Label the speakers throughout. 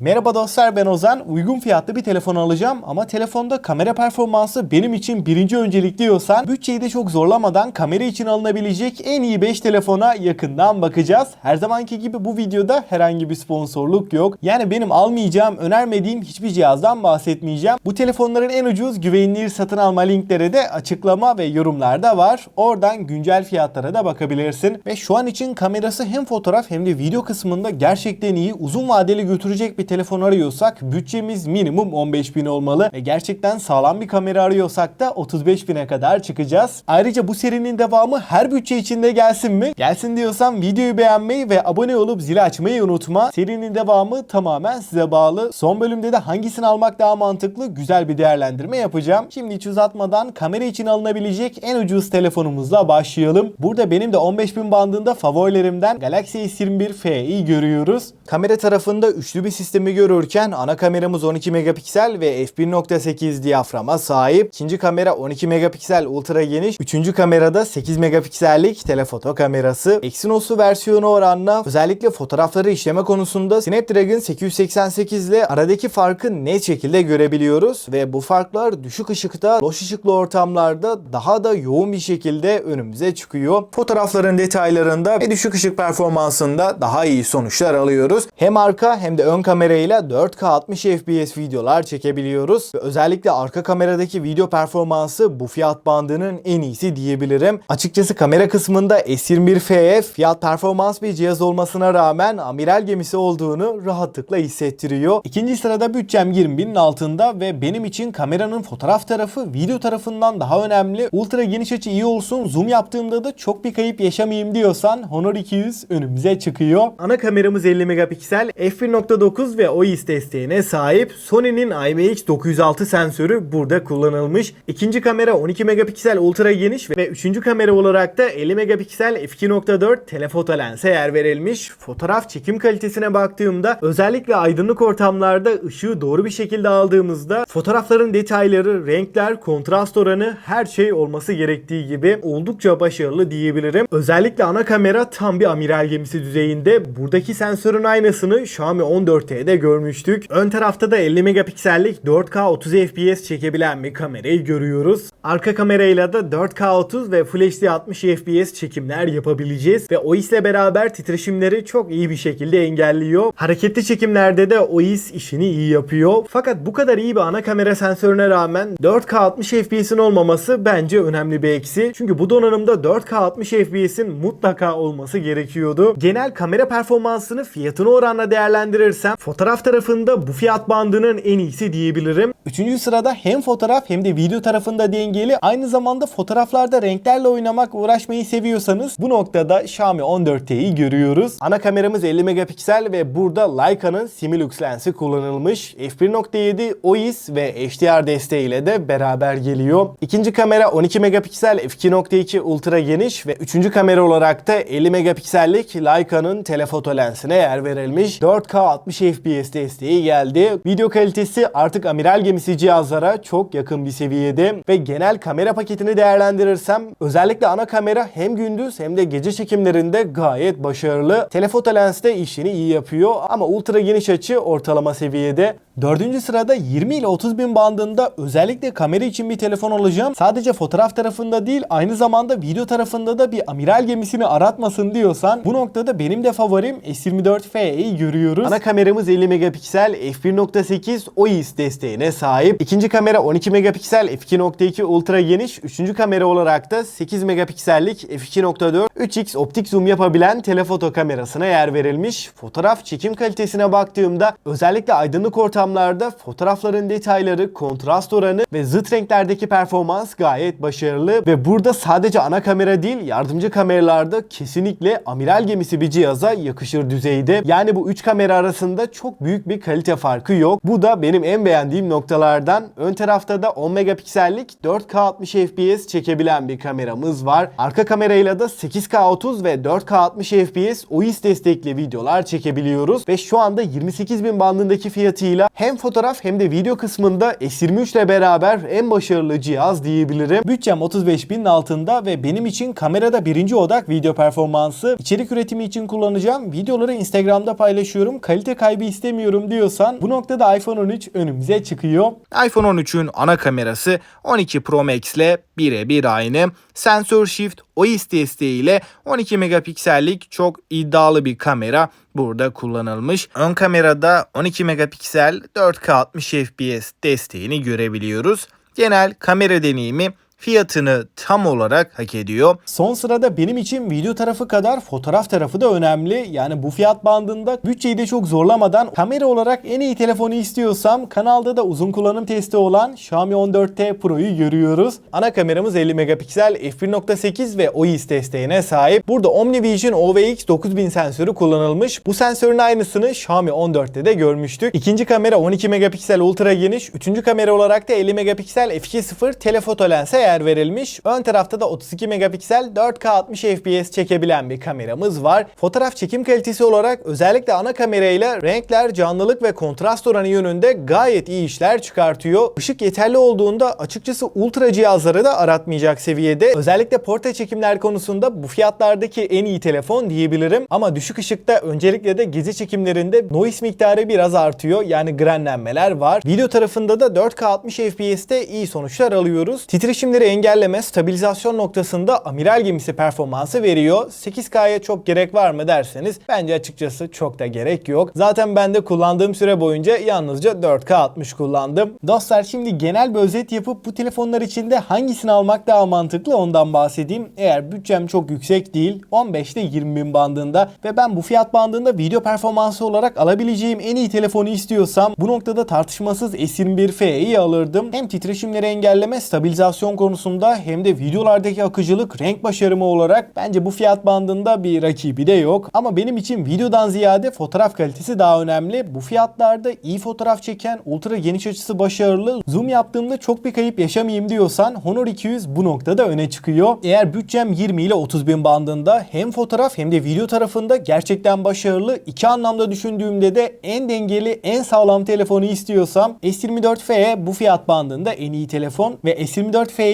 Speaker 1: Merhaba dostlar ben Ozan. Uygun fiyatlı bir telefon alacağım ama telefonda kamera performansı benim için birinci öncelik diyorsan bütçeyi de çok zorlamadan kamera için alınabilecek en iyi 5 telefona yakından bakacağız. Her zamanki gibi bu videoda herhangi bir sponsorluk yok. Yani benim almayacağım, önermediğim hiçbir cihazdan bahsetmeyeceğim. Bu telefonların en ucuz güvenilir satın alma linkleri de açıklama ve yorumlarda var. Oradan güncel fiyatlara da bakabilirsin. Ve şu an için kamerası hem fotoğraf hem de video kısmında gerçekten iyi, uzun vadeli götürecek bir telefon arıyorsak bütçemiz minimum 15.000 olmalı. Ve gerçekten sağlam bir kamera arıyorsak da 35.000'e kadar çıkacağız. Ayrıca bu serinin devamı her bütçe içinde gelsin mi? Gelsin diyorsan videoyu beğenmeyi ve abone olup zili açmayı unutma. Serinin devamı tamamen size bağlı. Son bölümde de hangisini almak daha mantıklı güzel bir değerlendirme yapacağım. Şimdi hiç uzatmadan kamera için alınabilecek en ucuz telefonumuzla başlayalım. Burada benim de 15.000 bandında favorilerimden Galaxy S21 FE'yi görüyoruz. Kamera tarafında üçlü bir sistemi görürken ana kameramız 12 megapiksel ve f1.8 diyaframa sahip. İkinci kamera 12 megapiksel ultra geniş. Üçüncü kamerada 8 megapiksellik telefoto kamerası. Exynos'lu versiyonu oranla özellikle fotoğrafları işleme konusunda Snapdragon 888 ile aradaki farkı net şekilde görebiliyoruz ve bu farklar düşük ışıkta, loş ışıklı ortamlarda daha da yoğun bir şekilde önümüze çıkıyor. Fotoğrafların detaylarında ve düşük ışık performansında daha iyi sonuçlar alıyoruz. Hem arka hem de ön kamerayla 4K 60 FPS videolar çekebiliyoruz. Ve özellikle arka kameradaki video performansı bu fiyat bandının en iyisi diyebilirim. Açıkçası kamera kısmında S21FE fiyat performans bir cihaz olmasına rağmen amiral gemisi olduğunu rahatlıkla hissettiriyor. İkinci sırada bütçem 20.000'in altında ve benim için kameranın fotoğraf tarafı video tarafından daha önemli. Ultra geniş açı iyi olsun, zoom yaptığımda da çok bir kayıp yaşamayayım diyorsan Honor 200 önümüze çıkıyor. Ana kameramız 50 megapiksel, f1.9 ve OIS desteğine sahip. Sony'nin IMX906 sensörü burada kullanılmış. İkinci kamera 12 megapiksel ultra geniş ve üçüncü kamera olarak da 50 megapiksel f2.4 telefoto lense yer verilmiş. Fotoğraf çekim kalitesine baktığımda özellikle aydınlık ortamlarda ışığı doğru bir şekilde aldığımızda fotoğrafların detayları, renkler, kontrast oranı her şey olması gerektiği gibi oldukça başarılı diyebilirim. Özellikle ana kamera tam bir amiral gemisi düzeyinde. Buradaki sensörün aynısını Xiaomi 14T'de görmüştük. Ön tarafta da 50 megapiksellik 4K 30 FPS çekebilen bir kamerayı görüyoruz. Arka kamerayla da 4K 30 ve Full HD 60 FPS çekimler yapabileceğiz ve OIS ile beraber titreşimleri çok iyi bir şekilde engelliyor. Hareketli çekimlerde de OIS işini iyi yapıyor. Fakat bu kadar iyi bir ana kamera sensörüne rağmen 4K 60 FPS'in olmaması bence önemli bir eksi. Çünkü bu donanımda 4K 60 FPS'in mutlaka olması gerekiyordu. Genel kamera performansını fiyatına oranla değerlendirirsem tarafında bu fiyat bandının en iyisi diyebilirim. Üçüncü sırada hem fotoğraf hem de video tarafında dengeli aynı zamanda fotoğraflarda renklerle oynamak uğraşmayı seviyorsanız bu noktada Xiaomi 14T'yi görüyoruz. Ana kameramız 50 megapiksel ve burada Leica'nın Similux lensi kullanılmış. f1.7 OIS ve HDR desteğiyle de beraber geliyor. İkinci kamera 12 megapiksel f2.2 ultra geniş ve üçüncü kamera olarak da 50 megapiksellik Leica'nın telefoto lensine yer verilmiş. 4K 60 FPS desteği geldi. Video kalitesi artık amiral gemisi cihazlara çok yakın bir seviyede ve genel kamera paketini değerlendirirsem özellikle ana kamera hem gündüz hem de gece çekimlerinde gayet başarılı. Telefoto lens de işini iyi yapıyor ama ultra geniş açı ortalama seviyede. Dördüncü sırada 20 ile 30 bin bandında özellikle kamera için bir telefon alacağım. Sadece fotoğraf tarafında değil aynı zamanda video tarafında da bir amiral gemisini aratmasın diyorsan bu noktada benim de favorim S24FE'yi görüyoruz. Ana kameramız 50 megapiksel f1.8 OIS desteğine sahip. İkinci kamera 12 megapiksel f2.2 ultra geniş. Üçüncü kamera olarak da 8 megapiksellik f2.4 3x optik zoom yapabilen telefoto kamerasına yer verilmiş. Fotoğraf çekim kalitesine baktığımda özellikle aydınlık ortamlarda fotoğrafların detayları, kontrast oranı ve zıt renklerdeki performans gayet başarılı ve burada sadece ana kamera değil yardımcı kameralarda kesinlikle amiral gemisi bir cihaza yakışır düzeyde. Yani bu 3 kamera arasında çok büyük bir kalite farkı yok. Bu da benim en beğendiğim noktalardan. Ön tarafta da 10 megapiksellik 4K 60 FPS çekebilen bir kameramız var. Arka kamerayla da 8K 30 ve 4K 60 FPS OIS destekli videolar çekebiliyoruz ve şu anda 28.000 bandındaki fiyatıyla hem fotoğraf hem de video kısmında S23 ile beraber en başarılı cihaz diyebilirim. Bütçem 35.000'in altında ve benim için kamerada birinci odak video performansı. İçerik üretimi için kullanacağım. Videoları Instagram'da paylaşıyorum. Kalite kaybı istemiyorum diyorsan bu noktada iPhone 13 önümüze çıkıyor.
Speaker 2: iPhone 13'ün ana kamerası 12 Pro Max ile birebir aynı. Sensör Shift OIS desteği ile 12 megapiksellik çok iddialı bir kamera burada kullanılmış. Ön kamerada 12 megapiksel 4K 60 FPS desteğini görebiliyoruz. Genel kamera deneyimi fiyatını tam olarak hak ediyor.
Speaker 1: Son sırada benim için video tarafı kadar fotoğraf tarafı da önemli. Yani bu fiyat bandında bütçeyi de çok zorlamadan kamera olarak en iyi telefonu istiyorsam kanalda da uzun kullanım testi olan Xiaomi 14T Pro'yu görüyoruz. Ana kameramız 50 megapiksel f1.8 ve OIS desteğine sahip. Burada OmniVision OVX 9000 sensörü kullanılmış. Bu sensörün aynısını Xiaomi 14'te de görmüştük. İkinci kamera 12 megapiksel ultra geniş. Üçüncü kamera olarak da 50 megapiksel f2.0 telefoto lense yer verilmiş. Ön tarafta da 32 megapiksel 4K 60 FPS çekebilen bir kameramız var. Fotoğraf çekim kalitesi olarak özellikle ana kamerayla renkler, canlılık ve kontrast oranı yönünde gayet iyi işler çıkartıyor. Işık yeterli olduğunda açıkçası ultra cihazları da aratmayacak seviyede. Özellikle portre çekimler konusunda bu fiyatlardaki en iyi telefon diyebilirim. Ama düşük ışıkta öncelikle de gece çekimlerinde noise miktarı biraz artıyor. Yani grenlenmeler var. Video tarafında da 4K 60 FPS'te iyi sonuçlar alıyoruz. Titreşimleri engelleme, stabilizasyon noktasında amiral gemisi performansı veriyor. 8K'ya çok gerek var mı derseniz bence açıkçası çok da gerek yok. Zaten ben de kullandığım süre boyunca yalnızca 4K 60 kullandım. Dostlar şimdi genel bir özet yapıp bu telefonlar içinde hangisini almak daha mantıklı ondan bahsedeyim. Eğer bütçem çok yüksek değil 15 ile 20 bin bandında ve ben bu fiyat bandında video performansı olarak alabileceğim en iyi telefonu istiyorsam bu noktada tartışmasız S21F'yi alırdım. Hem titreşimleri engelleme, stabilizasyon konusunda hem de videolardaki akıcılık, renk başarımı olarak bence bu fiyat bandında bir rakibi de yok. Ama benim için videodan ziyade fotoğraf kalitesi daha önemli. Bu fiyatlarda iyi fotoğraf çeken, ultra geniş açısı başarılı, zoom yaptığımda çok bir kayıp yaşamayayım diyorsan Honor 200 bu noktada öne çıkıyor. Eğer bütçem 20 ile 30 bin bandında hem fotoğraf hem de video tarafında gerçekten başarılı. iki anlamda düşündüğümde de en dengeli, en sağlam telefonu istiyorsam S24F bu fiyat bandında en iyi telefon ve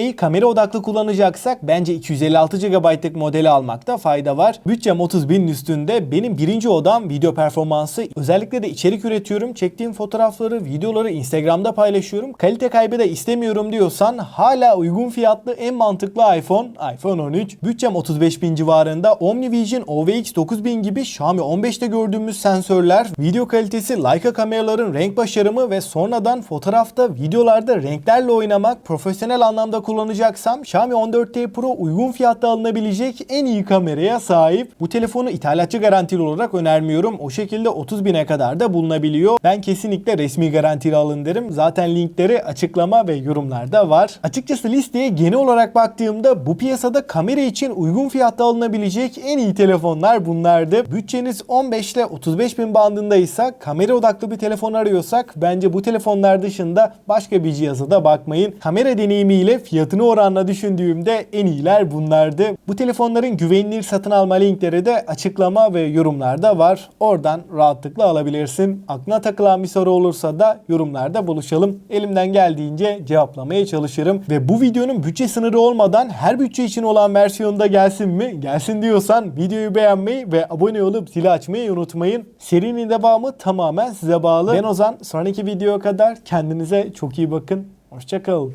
Speaker 1: S24F'yi kamera odaklı kullanacaksak bence 256 GB'lık modeli almakta fayda var. Bütçem 30 binin üstünde. Benim birinci odam video performansı. Özellikle de içerik üretiyorum. Çektiğim fotoğrafları, videoları Instagram'da paylaşıyorum. Kalite kaybı da istemiyorum diyorsan hala uygun fiyatlı en mantıklı iPhone, iPhone 13. Bütçem 35 bin civarında. OmniVision OVX 9000 gibi Xiaomi 15'te gördüğümüz sensörler, video kalitesi, Leica kameraların renk başarımı ve sonradan fotoğrafta, videolarda renklerle oynamak, profesyonel anlamda kullanacaksam Xiaomi 14T Pro uygun fiyatta alınabilecek en iyi kameraya sahip. Bu telefonu ithalatçı garantili olarak önermiyorum. O şekilde 30 bine kadar da bulunabiliyor. Ben kesinlikle resmi garantili alın derim. Zaten linkleri açıklama ve yorumlarda var. Açıkçası listeye genel olarak baktığımda bu piyasada kamera için uygun fiyatta alınabilecek en iyi telefonlar bunlardı. Bütçeniz 15 ile 35 bin bandındaysa kamera odaklı bir telefon arıyorsak bence bu telefonlar dışında başka bir cihaza da bakmayın. Kamera deneyimiyle fiyatını oranla düşündüğümde en iyiler bunlardı. Bu telefonların güvenilir satın alma linkleri de açıklama ve yorumlarda var. Oradan rahatlıkla alabilirsin. Aklına takılan bir soru olursa da yorumlarda buluşalım. Elimden geldiğince cevaplamaya çalışırım. Ve bu videonun bütçe sınırı olmadan her bütçe için olan versiyonda gelsin mi? Gelsin diyorsan videoyu beğenmeyi ve abone olup zili açmayı unutmayın. Serinin devamı tamamen size bağlı. Ben Ozan. Sonraki videoya kadar kendinize çok iyi bakın. Hoşçakalın.